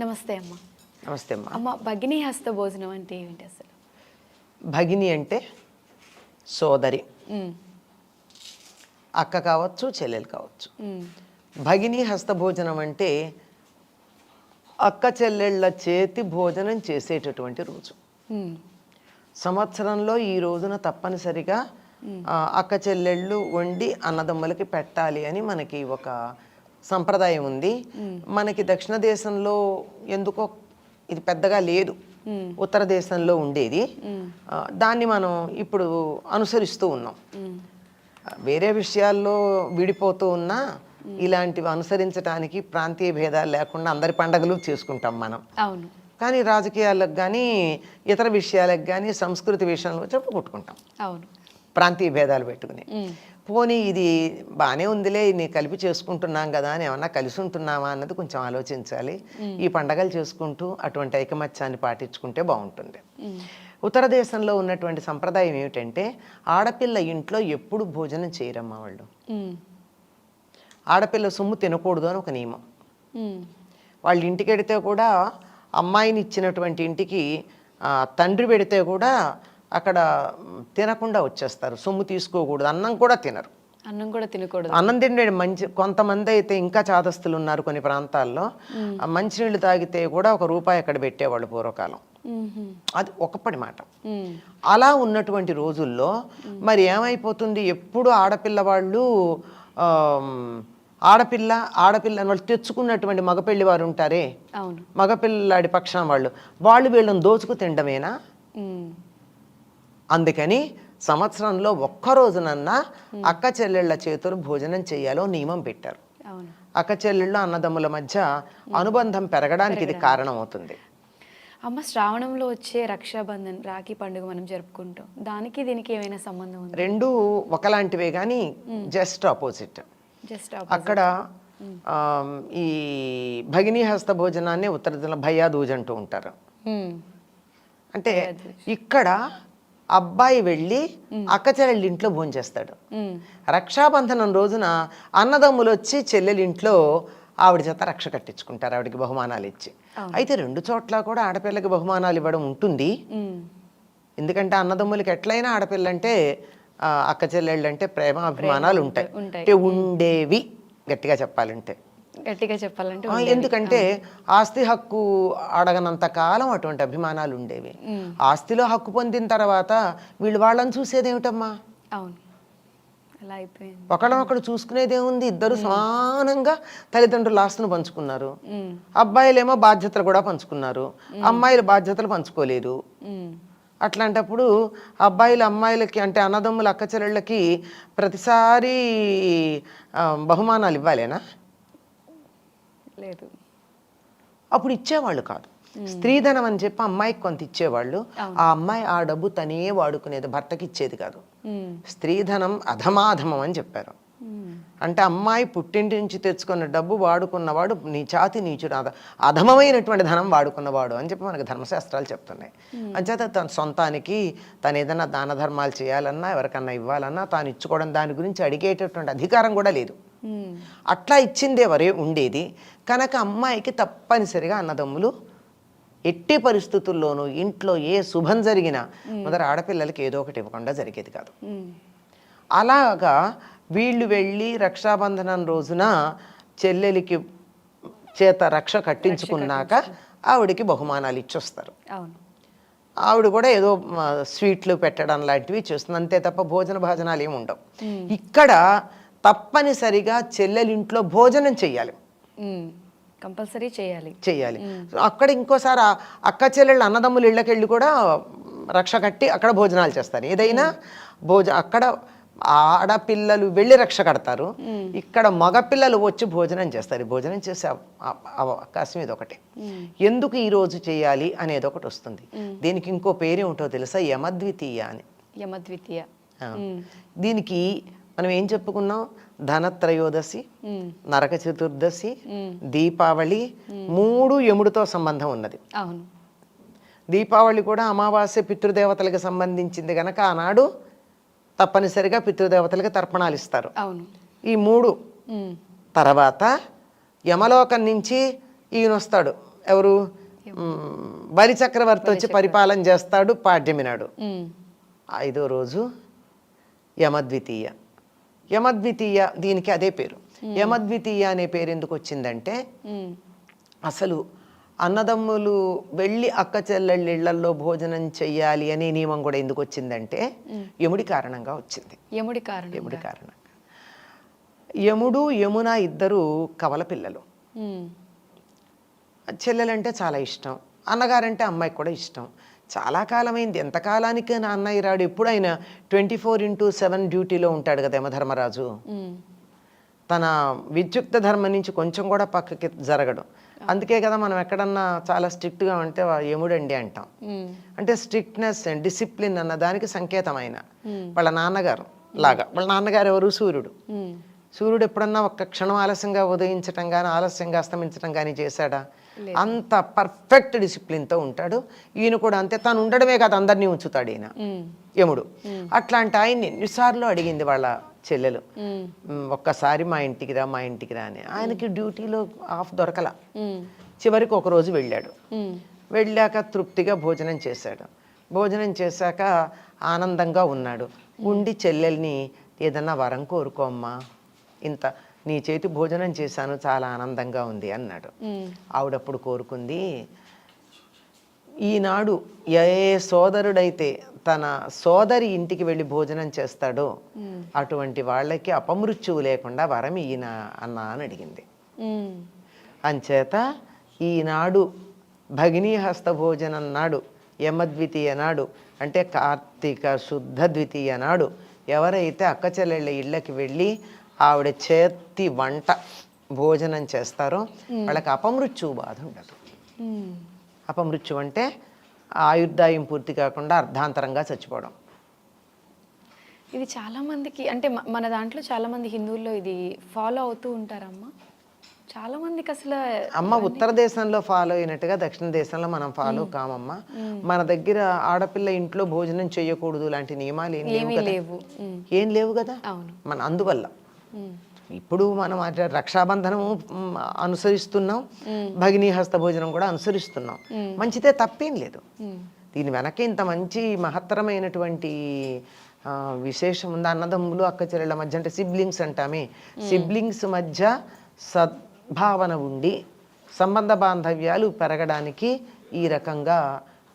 నమస్తే అమ్మ. నమస్తే అమ్మా. అమ్మ భగిని హస్త భోజనం అంటే ఏమిటి అసలు? భగిని అంటే సోదరి. అక్క కావచ్చు చెల్లెలు కావచ్చు. భగిని హస్త భోజనం అంటే అక్క చెల్లెళ్ళ చేతి భోజనం చేసేటటువంటి రోజు. సంవత్సరంలో ఈ రోజున తప్పనిసరిగా అక్క చెల్లెళ్ళు వండి అన్నదమ్ములకి పెట్టాలి అని మనకి ఒక సంప్రదాయం ఉంది. మనకి దక్షిణ దేశంలో ఎందుకో ఇది పెద్దగా లేదు. ఉత్తర దేశంలో ఉండేది. దాన్ని మనం ఇప్పుడు అనుసరిస్తూ ఉన్నాం. వేరే విషయాల్లో విడిపోతూ ఉన్నా ఇలాంటివి అనుసరించడానికి ప్రాంతీయ భేదాలు లేకుండా అందరి పండగలు చేసుకుంటాం మనం. అవును. కానీ రాజకీయాలకు కానీ ఇతర విషయాలకు కానీ సంస్కృతి విషయంలో చెప్పు కొట్టుకుంటాం అవును. ప్రాంతీయ భేదాలు పెట్టుకుని. పోనీ ఇది బాగానే ఉందిలే నీ కలిపి చేసుకుంటున్నాం కదా అని ఏమన్నా కలిసి ఉంటున్నామా అన్నది కొంచెం ఆలోచించాలి. ఈ పండగలు చేసుకుంటూ అటువంటి ఐకమత్యాన్ని పాటించుకుంటే బాగుంటుంది. ఉత్తర దేశంలో ఉన్నటువంటి సంప్రదాయం ఏమిటంటే ఆడపిల్ల ఇంట్లో ఎప్పుడు భోజనం చేయరమ్మా వాళ్ళు. ఆడపిల్ల సొమ్ము తినకూడదు అని ఒక నియమం. వాళ్ళ ఇంటికి వెడితే కూడా అమ్మాయిని ఇచ్చినటువంటి ఇంటికి తండ్రి పెడితే కూడా అక్కడ తినకుండా వచ్చేస్తారు. సొమ్ము తీసుకోకూడదు. అన్నం కూడా తినరు. అన్నం కూడా తినకూడదు. అన్నం తిండే మంచి కొంతమంది అయితే ఇంకా చాదస్తులు ఉన్నారు కొన్ని ప్రాంతాల్లో. మంచినీళ్ళు తాగితే కూడా ఒక రూపాయి అక్కడ పెట్టేవాళ్ళు పూర్వకాలం. అది ఒకప్పటి మాట. అలా ఉన్నటువంటి రోజుల్లో మరి ఏమైపోతుంది? ఎప్పుడు ఆడపిల్ల వాళ్ళు ఆడపిల్ల ఆడపిల్ల వాళ్ళు తెచ్చుకున్నటువంటి మగపెళ్ళి వారు ఉంటారే? మగపిల్లాడి పక్షం వాళ్ళు. వాళ్ళు వీళ్ళని దోచుకు తినడమేనా? అందుకని సంవత్సరంలో ఒక్క రోజునన్నా అక్క చెల్లెళ్ళ చేతులు భోజనం చేయాలో నియమం పెట్టారు. అక్క చెల్లెళ్ళు అన్నదమ్ముల మధ్య అనుబంధం పెరగడానికి ఇది కారణం అవుతుంది అమ్మ శ్రావణంలో వచ్చే రక్షాబంధన్ రాఖీ పండుగ మనం జరుపుకుంటాం. దానికి దీనికి ఏమైనా సంబంధం ఉంది? రెండు ఒకలాంటివే కానీ జస్ట్ ఆపోజిట్. జస్ట్ అక్కడ ఈ భగినీ హస్త భోజనాన్ని ఉత్తర భయ్యా దూజ్ అంటూ ఉంటారు. అంటే ఇక్కడ అబ్బాయి వెళ్ళి అక్క చెల్లెళ్ళ ఇంట్లో భోంచేస్తాడు. రక్షాబంధనం రోజున అన్నదమ్ములు వచ్చి చెల్లెలి ఇంట్లో ఆవిడ చేత రక్ష కట్టించుకుంటారు ఆవిడకి బహుమానాలు ఇచ్చి. అయితే రెండు చోట్ల కూడా ఆడపిల్లకి బహుమానాలు ఇవ్వడం ఉంటుంది. ఎందుకంటే అన్నదమ్ములకి ఎట్లయినా ఆడపిల్ల అంటే ఆ, అక్క చెల్లెళ్ళు అంటే ప్రేమ అభిమానాలు ఉంటాయి. ఉంటాయి. అంటే ఉండేవి గట్టిగా చెప్పాలంటే. గట్టిగా చెప్పాలంటే ఎందుకంటే ఆస్తి హక్కు అడగనంత కాలం అటువంటి అభిమానాలు ఉండేవి. ఆస్తిలో హక్కు పొందిన తర్వాత వీళ్ళు వాళ్ళని చూసేదేమిటమ్మా? అవును. ఒకళ్ళనొకడు చూసుకునేదేముంది ఇద్దరు సమానంగా తల్లిదండ్రుల ఆస్తును పంచుకున్నారు. అబ్బాయిలేమో బాధ్యతలు కూడా పంచుకున్నారు. అమ్మాయిలు బాధ్యతలు పంచుకోలేదు. అట్లాంటప్పుడు అబ్బాయిలు అమ్మాయిలకి అంటే అన్నదమ్ముల అక్క చెల్లెళ్ళకి ప్రతిసారి బహుమానాలు ఇవ్వాలేనా? లేదు. అప్పుడు ఇచ్చేవాళ్ళు కాదు. స్త్రీధనం అని చెప్పి అమ్మాయికి కొంత ఇచ్చేవాళ్ళు. ఆ అమ్మాయి ఆ డబ్బు తనే వాడుకునేది భర్తకి ఇచ్చేది కాదు. స్త్రీధనం అధమాధమం అని చెప్పారు. అంటే అమ్మాయి పుట్టింటి నుంచి తెచ్చుకున్న డబ్బు వాడుకున్నవాడు నీ చాతి నీచుడు అధ అధమమైనటువంటి ధనం వాడుకున్నవాడు అని చెప్పి మనకు ధర్మశాస్త్రాలు చెప్తున్నాయి. అంచేత తన సొంతానికి తను ఏదైనా దాన ధర్మాలు చేయాలన్నా ఎవరికన్నా ఇవ్వాలన్నా తాను ఇచ్చుకోవడం దాని గురించి అడిగేటటువంటి అధికారం కూడా లేదు. అట్లా ఇచ్చిందే వరే ఉండేది. కనుక అమ్మాయికి తప్పనిసరిగా అన్నదమ్ములు ఎట్టి పరిస్థితుల్లోనూ ఇంట్లో ఏ శుభం జరిగినా మొదట ఆడపిల్లలకి ఏదో ఒకటి ఇవ్వకుండా జరిగేది కాదు. అలాగా వీళ్ళు వెళ్ళి రక్షాబంధనం రోజున చెల్లెలికి చేత రక్ష కట్టించుకున్నాక ఆవిడకి బహుమానాలు ఇచ్చొస్తారు. అవును. ఆవిడ కూడా ఏదో స్వీట్లు పెట్టడం లాంటివి చేస్తుంది. అంతే తప్ప భోజన భాజనాలు ఏమి ఉండవు ఇక్కడ తప్పనిసరిగా చెల్లెలింట్లో భోజనం చెయ్యాలి. కంపల్సరీ చేయాలి చెయ్యాలి. అక్కడ ఇంకోసారి అక్క చెల్లెళ్ళు అన్నదమ్ములు ఇళ్ళకెళ్ళి కూడా రక్ష కట్టి అక్కడ భోజనాలు చేస్తారు. ఏదైనా భోజ అక్కడ ఆడపిల్లలు వెళ్ళి రక్ష కడతారు. ఇక్కడ మగపిల్లలు వచ్చి భోజనం చేస్తారు. భోజనం చేసే అవ- అవ- అవకాశం ఇది ఒకటి ఎందుకు ఈ రోజు చేయాలి అనేది ఒకటి వస్తుంది. దీనికి ఇంకో పేరు ఏమిటో తెలుసా? యమద్వితీయ అని. యమద్వితీయ. దీనికి మనం ఏం చెప్పుకున్నాం? ధనత్రయోదశి నరక చతుర్దశి దీపావళి మూడు యముడితో సంబంధం ఉన్నది. అవును. దీపావళి కూడా అమావాస్య పితృదేవతలకు సంబంధించింది గనక ఆనాడు తప్పనిసరిగా పితృదేవతలకి తర్పణాలు ఇస్తారు. అవును. ఈ మూడు తర్వాత యమలోకం నుంచి ఈయన వస్తాడు. ఎవరు? బలి చక్రవర్తి వచ్చి పరిపాలన చేస్తాడు పాడ్యమి నాడు. ఉమ్, ఐదో రోజు యమద్వితీయ. యమద్వితీయ దీనికి అదే పేరు. యమద్వితీయ అనే పేరు ఎందుకు వచ్చిందంటే అసలు అన్నదమ్ములు వెళ్ళి అక్క చెల్లెళ్ళ ఇళ్ళల్లో భోజనం చెయ్యాలి అనే నియమం కూడా ఎందుకు వచ్చిందంటే యముడి కారణంగా వచ్చింది. యముడి కారణం యముడి కారణంగా. యముడు యమున ఇద్దరు కవల పిల్లలు. చెల్లెలంటే చాలా ఇష్టం. అన్నగారంటే అమ్మాయికి కూడా ఇష్టం. చాలా కాలమైంది. ఎంత కాలానికి నా అన్నయ్య రాడు ఎప్పుడైనా ట్వంటీ ఫోర్ ఇంటూ సెవెన్ డ్యూటీలో ఉంటాడు కదా యమధర్మరాజు. తన విద్యుక్త ధర్మం నుంచి కొంచెం కూడా పక్కకి జరగడం. అందుకే కదా మనం ఎక్కడన్నా చాలా స్ట్రిక్ట్గా ఉంటే యముడండి అంటాం. అంటే స్ట్రిక్ట్నెస్ డిసిప్లిన్ అన్న దానికి సంకేతమైన వాళ్ళ నాన్నగారు లాగా. వాళ్ళ నాన్నగారు ఎవరు? సూర్యుడు. సూర్యుడు ఎప్పుడన్నా ఒక్క క్షణం ఆలస్యంగా ఉదయించటం కానీ ఆలస్యంగా అస్తమించటం కానీ చేశాడా? అంత పర్ఫెక్ట్ డిసిప్లిన్తో ఉంటాడు. ఈయన కూడా అంతే తను ఉండడమే కాదు అందరినీ ఉంచుతాడు ఈయన. యముడు. అట్లాంటి ఆయన్ని ఎన్నిసార్లు అడిగింది వాళ్ళ చెల్లెలు. ఉమ్, "మ్, ఒక్కసారి మా ఇంటికి రా మా ఇంటికి రా అని. ఆయనకి డ్యూటీలో ఆఫ్ దొరకల. చివరికి ఒక రోజు వెళ్ళాడు. వెళ్ళాక తృప్తిగా భోజనం చేశాడు. భోజనం చేశాక ఆనందంగా ఉన్నాడు. ఉండి చెల్లెల్ని ఏదన్నా వరం కోరుకోమ్మా ఇంత నీ చేతి భోజనం చేశాను చాలా ఆనందంగా ఉంది అన్నాడు. ఆవిడప్పుడు కోరుకుంది ఈనాడు ఏ సోదరుడైతే తన సోదరి ఇంటికి వెళ్ళి భోజనం చేస్తాడో అటువంటి వాళ్ళకి అపమృత్యువు లేకుండా వరం ఈయన అన్నా అని అడిగింది. అంచేత ఈనాడు భగినీ హస్త భోజనం నాడు యమద్వితీయ నాడు అంటే కార్తీక శుద్ధ ద్వితీయ నాడు ఎవరైతే అక్క చెల్లెళ్ళ ఇళ్ళకి వెళ్ళి ఆవిడ చేతి వంట భోజనం చేస్తారో. వాళ్ళకి అపమృత్యువు బాధ ఉండదు. అపమృత్యు అంటే ఆయుర్దాయం పూర్తి కాకుండా అర్ధాంతరంగా చచ్చిపోవడం. ఇది చాలా మందికి అంటే మన దాంట్లో చాలా మంది హిందువుల్లో ఇది ఫాలో అవుతూ ఉంటారమ్మా. చాలా మందికి అసలు అమ్మ ఉత్తర దేశంలో ఫాలో అయినట్టుగా దక్షిణ దేశంలో మనం ఫాలో కామమ్మా. మన దగ్గర ఆడపిల్ల ఇంట్లో భోజనం చేయకూడదు లాంటి నియమాలు ఏం లేవు ఏం లేవు కదా? అవును. మన అందువల్ల. ఇప్పుడు మనం అట్లా రక్షాబంధనం మ్, అనుసరిస్తున్నాం. భగినీ హస్త భోజనం కూడా అనుసరిస్తున్నాం. మంచిదే తప్పేం లేదు. దీని వెనక ఇంత మంచి మహత్తరమైనటువంటి విశేషం ఉంది. అన్నదమ్ములు అక్క చెల్లెళ్ళ మధ్య అంటే సిబ్లింగ్స్ అంటామే. సిబ్లింగ్స్ మధ్య సద్భావన ఉండి సంబంధ బాంధవ్యాలు పెరగడానికి ఈ రకంగా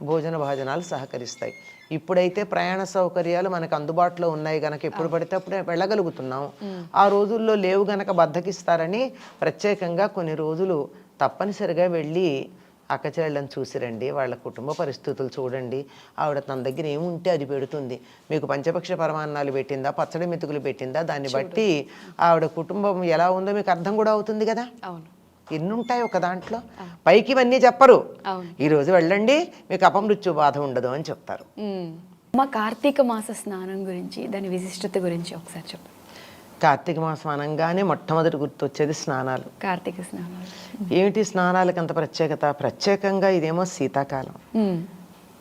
భోజన భోజనాలు సహకరిస్తాయి. ఇప్పుడైతే ప్రయాణ సౌకర్యాలు మనకు అందుబాటులో ఉన్నాయి గనక ఎప్పుడు పడితే అప్పుడే వెళ్ళగలుగుతున్నాం. ఆ రోజుల్లో లేవు గనక బద్దకిస్తారని ప్రత్యేకంగా కొన్ని రోజులు తప్పనిసరిగా వెళ్ళి అక్క చెల్లెళ్ళని చూసిరండి వాళ్ళ కుటుంబ పరిస్థితులు చూడండి. ఆవిడ తన దగ్గర ఏముంటే అది పెడుతుంది. మీకు పంచపక్ష పరమాన్నాలు పెట్టిందా పచ్చడి మెతుకులు పెట్టిందా? దాన్ని బట్టి ఆవిడ కుటుంబం ఎలా ఉందో మీకు అర్థం కూడా అవుతుంది కదా? అవును. ఎన్ని ఉంటాయి ఒక దాంట్లో? పైకి ఇవన్నీ చెప్పరు. అవును. ఈ రోజు వెళ్ళండి మీకు అపమృత్యు బాధ ఉండదు అని చెప్తారు. మా కార్తీక మాస స్నానం గురించి దాని విశిష్టత గురించి ఒకసారి చెప్పు. కార్తీక మాసం అనగానే మొట్టమొదటి గుర్తొచ్చేది స్నానాలు. కార్తీక స్నానాలు. ఏమిటి స్నానాలకు అంత ప్రత్యేకత? ప్రత్యేకంగా ఇదేమో శీతాకాలం.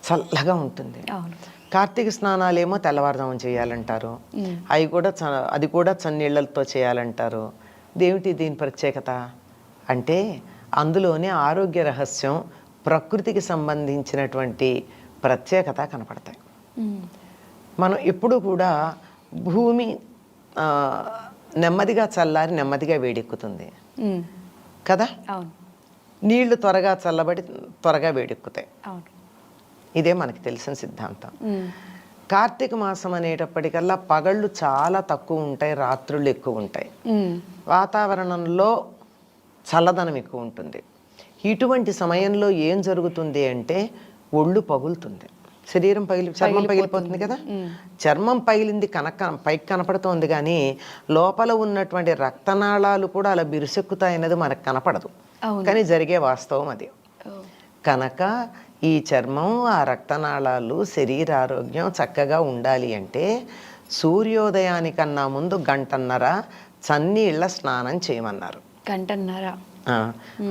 చల్లగా ఉంటుంది. అవును. కార్తీక స్నానాలేమో తెల్లవారుజామున చేయాలంటారు. ఉమ్, అవి కూడా అది కూడా చన్నీళ్ళతో చేయాలంటారు. దేమిటి దీని ప్రత్యేకత? అంటే అందులోనే ఆరోగ్య రహస్యం ప్రకృతికి సంబంధించినటువంటి ప్రత్యేకత కనపడతాయి. మనం ఎప్పుడు కూడా భూమి నెమ్మదిగా చల్లారి నెమ్మదిగా వేడెక్కుతుంది. కదా? నీళ్ళు త్వరగా చల్లబడి త్వరగా వేడెక్కుతాయి. ఇదే మనకి తెలిసిన సిద్ధాంతం. కార్తీక మాసం అనేటప్పటికల్లా పగళ్ళు చాలా తక్కువ ఉంటాయి రాత్రులు ఎక్కువ ఉంటాయి. వాతావరణంలో చల్లదనం ఎక్కువ ఉంటుంది. ఇటువంటి సమయంలో ఏం జరుగుతుంది అంటే ఒళ్ళు పగులుతుంది. శరీరం పగిలి చర్మం పగిలిపోతుంది. కదా? చర్మం పగిలింది కనక పైకి కనపడుతోంది కానీ లోపల ఉన్నటువంటి రక్తనాళాలు కూడా అలా బిరుసెక్కుతాయన్నది మనకు కనపడదు. కానీ జరిగే వాస్తవం అది. కనుక ఈ చర్మం ఆ రక్తనాళాలు శరీరారోగ్యం చక్కగా ఉండాలి అంటే సూర్యోదయానికన్నా ముందు గంటన్నర చన్నీళ్ళ స్నానం చేయమన్నారు. గంటన్నర.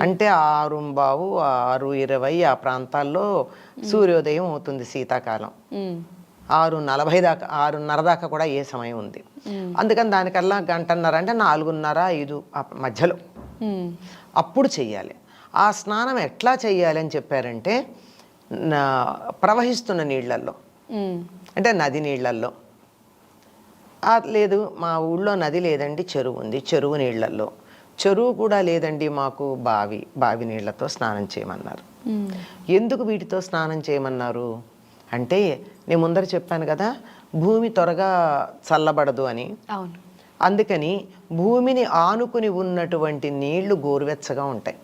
అంటే ఆరు బావు ఆరు ఇరవై ఆ ప్రాంతాల్లో సూర్యోదయం అవుతుంది శీతాకాలం. ఆరు నలభై దాకా ఆరున్నర దాకా కూడా ఏ సమయం ఉంది. అందుకని దానికల్లా గంటన్నర అంటే నాలుగున్నర ఐదు మధ్యలో. అప్పుడు చెయ్యాలి. ఆ స్నానం ఎట్లా చేయాలి అని చెప్పారంటే ప్రవహిస్తున్న నీళ్ళల్లో. ఉమ్, అంటే నది నీళ్ళల్లో. ఆ, లేదు మా ఊళ్ళో నది లేదండి చెరువు ఉంది చెరువు నీళ్ళల్లో. చెరువు కూడా లేదండి మాకు బావి బావి నీళ్ళతో స్నానం చేయమన్నారు. ఎందుకు వీటితో స్నానం చేయమన్నారు? అంటే నేను ముందర చెప్పాను కదా భూమి త్వరగా చల్లబడదు అని. అవును. అందుకని భూమిని ఆనుకుని ఉన్నటువంటి నీళ్ళు గోరువెచ్చగా ఉంటాయి.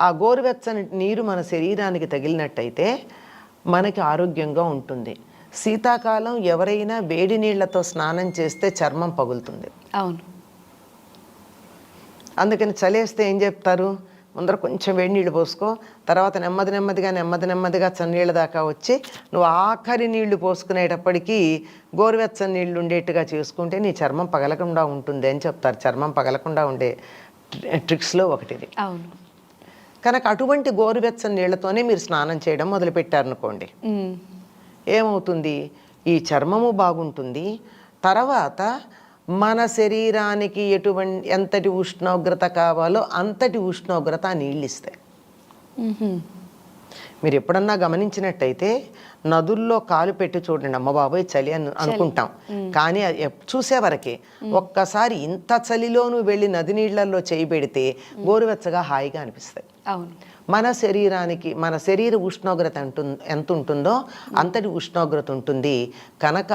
ఆ గోరువెచ్చని నీరు మన శరీరానికి తగిలినట్టయితే మనకి ఆరోగ్యంగా ఉంటుంది. శీతాకాలం ఎవరైనా వేడి నీళ్ళతో స్నానం చేస్తే చర్మం పగులుతుంది. అవును. అందుకని చలేస్తే ఏం చెప్తారు? ముందర కొంచెం వేడి నీళ్ళు పోసుకో తర్వాత నెమ్మది నెమ్మదిగా నెమ్మది నెమ్మదిగా చన్నీళ్ళ దాకా వచ్చి నువ్వు ఆఖరి నీళ్ళు పోసుకునేటప్పటికీ గోరువెచ్చని నీళ్ళు ఉండేట్టుగా చేసుకుంటే నీ చర్మం పగలకుండా ఉంటుంది అని చెప్తారు. చర్మం పగలకుండా ఉండే ట్రిక్స్లో ఒకటిది. అవును. కనుక అటువంటి గోరువెచ్చని నీళ్ళతోనే మీరు స్నానం చేయడం మొదలుపెట్టారనుకోండి. ఏమవుతుంది? ఈ చర్మము బాగుంటుంది. తర్వాత మన శరీరానికి ఎటువంటి ఎంతటి ఉష్ణోగ్రత కావాలో అంతటి ఉష్ణోగ్రత ఆ నీళ్ళు ఇస్తాయి మీరు ఎప్పుడన్నా గమనించినట్టయితే నదుల్లో కాలు పెట్టి చూడండి అమ్మ బాబోయ్ చలి అని అనుకుంటాం. కానీ అది ఎప్- చూసే వరకే ఒక్కసారి ఇంత చలిలోనూ వెళ్ళి నది నీళ్ళల్లో చేయి పెడితే గోరువెచ్చగా హాయిగా అనిపిస్తాయి. అవును. మన శరీరానికి మన శరీర ఉష్ణోగ్రత అంటు ఎంత ఉంటుందో అంతటి ఉష్ణోగ్రత ఉంటుంది. కనుక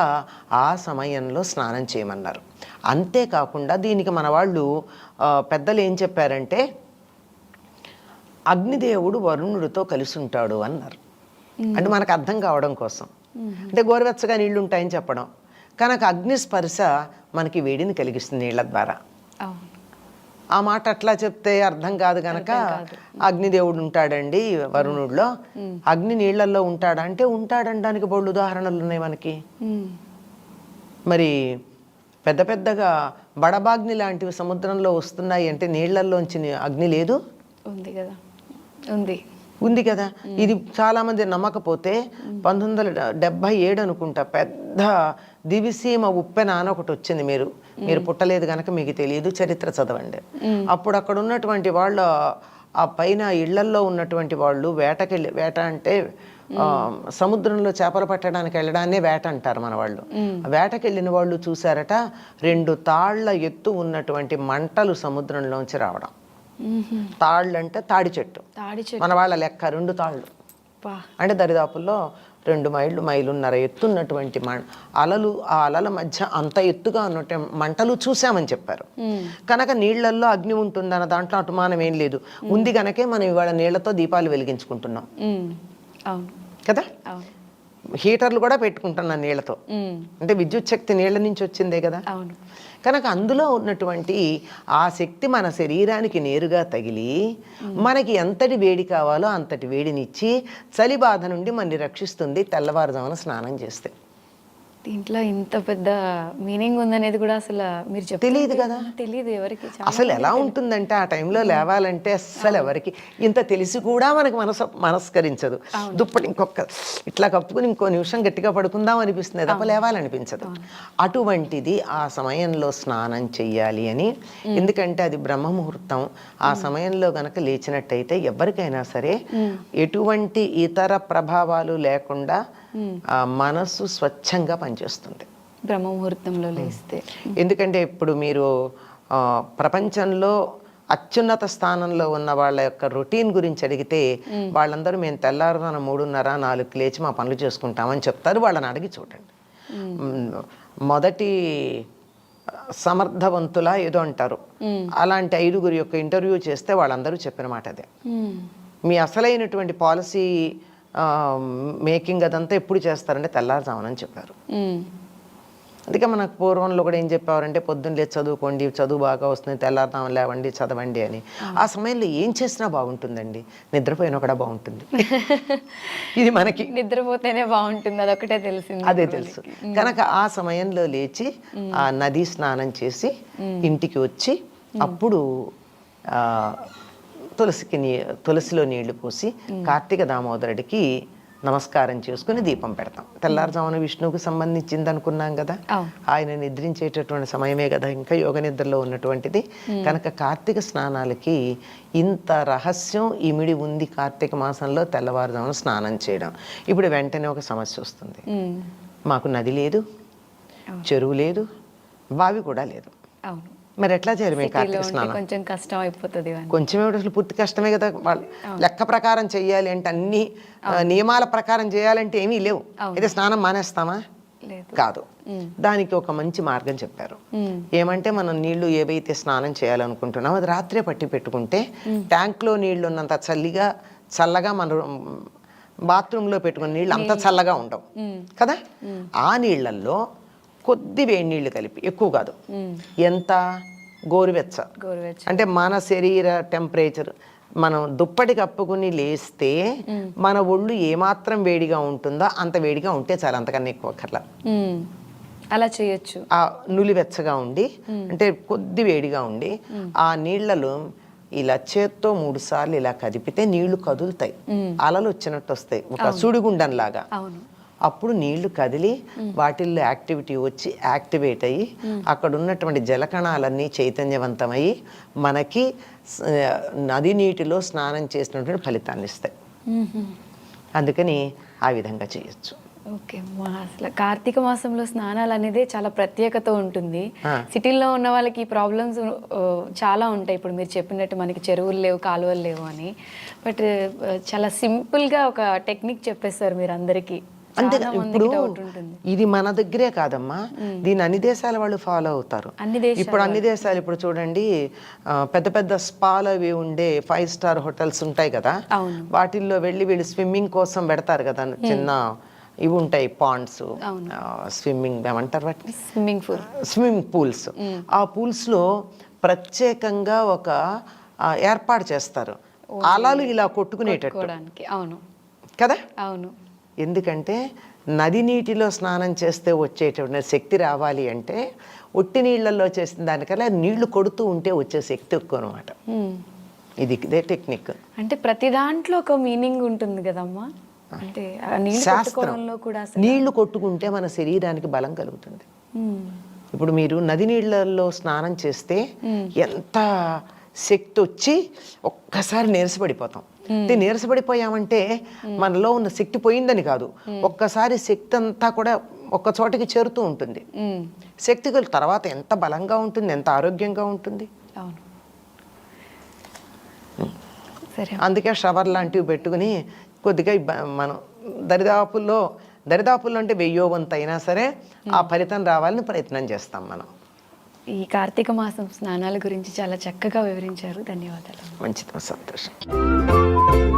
ఆ సమయంలో స్నానం చేయమన్నారు. అంతేకాకుండా దీనికి మన వాళ్ళు పెద్దలు ఏం చెప్పారంటే అగ్నిదేవుడు వరుణుడితో కలిసి ఉంటాడు అన్నారు అంటే మనకు అర్థం కావడం కోసం. అంటే గోరువెచ్చగా నీళ్ళు ఉంటాయని చెప్పడం. కనుక అగ్ని స్పర్శ మనకి వేడిని కలిగిస్తుంది నీళ్ళ ద్వారా. ఆ మాట అట్లా చెప్తే అర్థం కాదు గనక అగ్నిదేవుడు ఉంటాడండి వరుణుడిలో. అగ్ని నీళ్ళల్లో ఉంటాడా? అంటే ఉంటాడనడానికి బోళ్ళు ఉదాహరణలు ఉన్నాయి మనకి. మరి పెద్ద పెద్దగా బడబాగ్ని లాంటివి సముద్రంలో వస్తున్నాయి అంటే నీళ్ళల్లోంచి ని- అగ్ని లేదు? ఉంది కదా. ఉంది. ఉంది కదా. ఇది చాలా మంది నమ్మకపోతే పంతొమ్మిది వందల డెబ్బై ఏడు అనుకుంటా పెద్ద దివిసీమ ఉప్పెన అని ఒకటి వచ్చింది మీరు. మీరు పుట్టలేదు కనుక మీకు తెలియదు చరిత్ర చదవండి. అప్పుడు అక్కడ ఉన్నటువంటి వాళ్ళు ఆ పైన ఇళ్ళల్లో ఉన్నటువంటి వాళ్ళు వేటకెళ్ళి వేట అంటే సముద్రంలో చేపలు పట్టడానికి వెళ్ళడాన్నే వేట అంటారు మన వాళ్ళు. వేటకెళ్ళిన వాళ్ళు చూసారట రెండు తాళ్ళ ఎత్తు ఉన్నటువంటి మంటలు సముద్రంలోంచి రావడం. తాళ్ళు అంటే తాడి చెట్టు. తాడి చెట్టు. మన వాళ్ళ లెక్క రెండు తాళ్ళు. అంటే దరిదాపుల్లో రెండు మైళ్ళు మైలున్నర ఎత్తున్నటువంటి మ అలలు ఆ అలల మధ్య అంత ఎత్తుగా ఉన్నట్టు మంటలు చూసామని చెప్పారు. కనుక నీళ్ళల్లో అగ్ని ఉంటుందన్న దాంట్లో అనుమానం ఏం లేదు. ఉంది కనుకే మనం ఇవాళ నీళ్ళతో దీపాలు వెలిగించుకుంటున్నాం. కదా? హీటర్లు కూడా పెట్టుకుంటున్నాం నీళ్ళతో. అంటే విద్యుత్ శక్తి నీళ్ళ నుంచి వచ్చిందే కదా? అవును. కనుక అందులో ఉన్నటువంటి ఆ శక్తి మన శరీరానికి నేరుగా తగిలి మనకి ఎంతటి వేడి కావాలో అంతటి వేడినిచ్చి చలి బాధ నుండి మనని రక్షిస్తుంది తెల్లవారుజామున స్నానం చేస్తే. దీంట్లో ఇంత పెద్ద మీనింగ్ ఉందనేది కూడా అసలు మీరు చెప్తే తెలియదు కదా. తెలియదు ఎవరికి. అసలు ఎలా ఉంటుందంటే ఆ టైంలో లేవాలంటే అస్సలు ఎవరికి ఇంత తెలిసి కూడా మనకి మనసు మనస్కరించదు. దుప్పటి ఇంకొక ఇట్లా కప్పుకుని ఇంకో నిమిషం గట్టిగా పడుకుందాం అనిపిస్తుంది. తప్ప లేవాలనిపించదు. అటువంటిది ఆ సమయంలో స్నానం చెయ్యాలి అని. ఎందుకంటే అది బ్రహ్మ ముహూర్తం ఆ సమయంలో గనక లేచినట్టయితే ఎవరికైనా సరే ఎటువంటి ఇతర ప్రభావాలు లేకుండా ఆ మనస్సు స్వచ్ఛంగా పనిచేస్తుంది. బ్రహ్మ ముహూర్తంలో లేస్తే ఎందుకంటే ఇప్పుడు మీరు ప్రపంచంలో అత్యున్నత స్థానంలో ఉన్న వాళ్ళ యొక్క రొటీన్ గురించి అడిగితే వాళ్ళందరూ మేము తెల్లారున మూడున్నర నాలుగు లేచి మా పనులు చేసుకుంటామని చెప్తారు. వాళ్ళని అడిగి చూడండి. మొదటి సమర్థవంతుల ఏదో అంటారు. అలాంటి ఐదుగురు యొక్క ఇంటర్వ్యూ చేస్తే వాళ్ళందరూ చెప్పిన మాట అదే మీ అసలైనటువంటి పాలసీ మేకింగ్ అదంతా ఎప్పుడు చేస్తారంటే తెల్లారుజామునని చెప్పారు. అందుకే మనకు పూర్వంలో కూడా ఏం చెప్పేవారంటే పొద్దున్న లేచి చదువుకోండి చదువు బాగా వస్తుంది తెల్లారుతాం లేవండి చదవండి అని. ఆ సమయంలో ఏం చేసినా బాగుంటుందండి. నిద్రపోయినా కూడా బాగుంటుంది. ఇది మనకి నిద్రపోతేనే బాగుంటుంది అదొకటే తెలిసింది అదే తెలుసు. కనుక ఆ సమయంలో లేచి ఆ నది స్నానం చేసి ఇంటికి వచ్చి అప్పుడు తులసికి నీ తులసిలో నీళ్ళు పోసి కార్తీక దామోదరుడికి నమస్కారం చేసుకుని దీపం పెడతాం. తెల్లారుజామున విష్ణువుకు సంబంధించింది అనుకున్నాం కదా. ఆయన నిద్రించేటటువంటి సమయమే కదా ఇంకా యోగ నిద్రలో ఉన్నటువంటిది. కనుక కార్తీక స్నానాలకి ఇంత రహస్యం ఇమిడి ఉంది కార్తీక మాసంలో తెల్లవారుజామున స్నానం చేయడం. ఇప్పుడు వెంటనే ఒక సమస్య వస్తుంది. మాకు నది లేదు చెరువు లేదు బావి కూడా లేదు. అవును. మరి ఎట్లా చేయాలి మేము కార్తీక స్నానం? కొంచెం కష్టం అయిపోతుంది కొంచెం ఏమిటి అసలు పూర్తి కష్టమే కదా. వాళ్ళు లెక్క ప్రకారం చెయ్యాలి అంటే అన్ని నియమాల ప్రకారం చేయాలంటే ఏమీ లేవు. అయితే స్నానం మానేస్తామా? కాదు. దానికి ఒక మంచి మార్గం చెప్పారు. ఏమంటే మనం నీళ్ళు ఏవైతే స్నానం చేయాలనుకుంటున్నామో అది రాత్రే పట్టి పెట్టుకుంటే ట్యాంక్లో నీళ్ళు ఉన్నంత చల్లిగా చల్లగా మన బాత్రూంలో పెట్టుకున్న నీళ్ళు అంత చల్లగా ఉండవు. కదా? ఆ నీళ్ళల్లో కొద్ది వేడి నీళ్ళు కలిపి ఎక్కువ కాదు. ఎంత? గోరువెచ్చ. గోరువెచ్చ. అంటే మన శరీర టెంపరేచర్ మనం దుప్పటి కప్పుకుని లేస్తే మన ఒళ్ళు ఏమాత్రం వేడిగా ఉంటుందో అంత వేడిగా ఉంటే చాలా అంతకన్నా ఎక్కువ ఉమ్, అలా చేయొచ్చు. ఆ నులివెచ్చగా ఉండి అంటే కొద్ది వేడిగా ఉండి ఆ నీళ్ళలో ఇలా చేత్తో మూడు సార్లు ఇలా కదిపితే నీళ్ళు కదులుతాయి. అలలు వచ్చినట్టు వస్తాయి. ఒక సుడిగుండం లాగా అవును. అప్పుడు నీళ్ళు కదిలి వాటిల్లో యాక్టివిటీ వచ్చి యాక్టివేట్ అయ్యి అక్కడ ఉన్నటువంటి జలకణాలన్నీ చైతన్యవంతమయ్యి మనకి నది నీటిలో స్నానం చేసినటువంటి ఫలితాన్ని ఇస్తాయి. అందుకని ఆ విధంగా చేయొచ్చు. ఓకే అసలు కార్తీక మాసంలో స్నానాలు అనేది చాలా ప్రత్యేకత ఉంటుంది. సిటీల్లో ఉన్న వాళ్ళకి ఈ ప్రాబ్లమ్స్ చాలా ఉంటాయి. ఇప్పుడు మీరు చెప్పినట్టు మనకి చెరువులు లేవు కాలువలు లేవు అని. బట్ చాలా simple గా ఒక టెక్నిక్ చెప్పేస్తారు మీరు అందరికీ అంతే ఇప్పుడు ఇది మన దగ్గరే కాదమ్మా. దీని అన్ని దేశాల వాళ్ళు ఫాలో అవుతారు. ఇప్పుడు అన్ని దేశాలు ఇప్పుడు చూడండి పెద్ద పెద్ద స్పాలు అవి ఉండే ఫైవ్ స్టార్ హోటల్స్ ఉంటాయి కదా. వాటిల్లో వెళ్ళి వీళ్ళు స్విమ్మింగ్ కోసం పెడతారు కదా చిన్న ఇవి ఉంటాయి పాండ్స్ అవును. స్విమ్మింగ్ ఏమంటారు వాటిని? స్విమ్మింగ్ పూల్ స్విమ్మింగ్ పూల్స్ ఆ పూల్స్లో ప్రత్యేకంగా ఒక ఏర్పాటు చేస్తారు. అలలు ఇలా కొట్టుకునేటట్టు. అవును. కదా? అవును. ఎందుకంటే నది నీటిలో స్నానం చేస్తే వచ్చేటువంటి శక్తి రావాలి అంటే ఒట్టి నీళ్ళల్లో చేసిన దానికల్లా నీళ్ళు కొడుతూ ఉంటే వచ్చే శక్తి ఎక్కువ అనమాట. ఇది ఇదే టెక్నిక్. అంటే ప్రతి దాంట్లో ఒక మీనింగ్ ఉంటుంది కదమ్మా? అంటే ఆ నీళ్ళు శాస్త్రం. కొట్టుకోవడంలో కూడా నీళ్ళు కొట్టుకుంటే మన శరీరానికి బలం కలుగుతుంది. ఇప్పుడు మీరు నది నీళ్ళల్లో స్నానం చేస్తే ఎంత శక్తి వచ్చి ఒక్కసారి నీరసపడిపోతాం. అంటే నీరసపడిపోయామంటే మనలో ఉన్న శక్తి పోయిందని కాదు. ఒక్కసారి శక్తి అంతా కూడా ఒక్క చోటకి చేరుతూ ఉంటుంది. శక్తి తర్వాత ఎంత బలంగా ఉంటుంది ఎంత ఆరోగ్యంగా ఉంటుంది? అవును. సరే. అందుకే షవర్ లాంటివి పెట్టుకుని కొద్దిగా మనం దరిదాపుల్లో దరిదాపుల్లో అంటే వెయ్యో వంతు అయినా సరే ఆ ఫలితం రావాలని ప్రయత్నం చేస్తాం మనం. ఈ కార్తీక మాసం స్నానాల గురించి చాలా చక్కగా వివరించారు. ధన్యవాదాలు. మంచిది సంతోషం.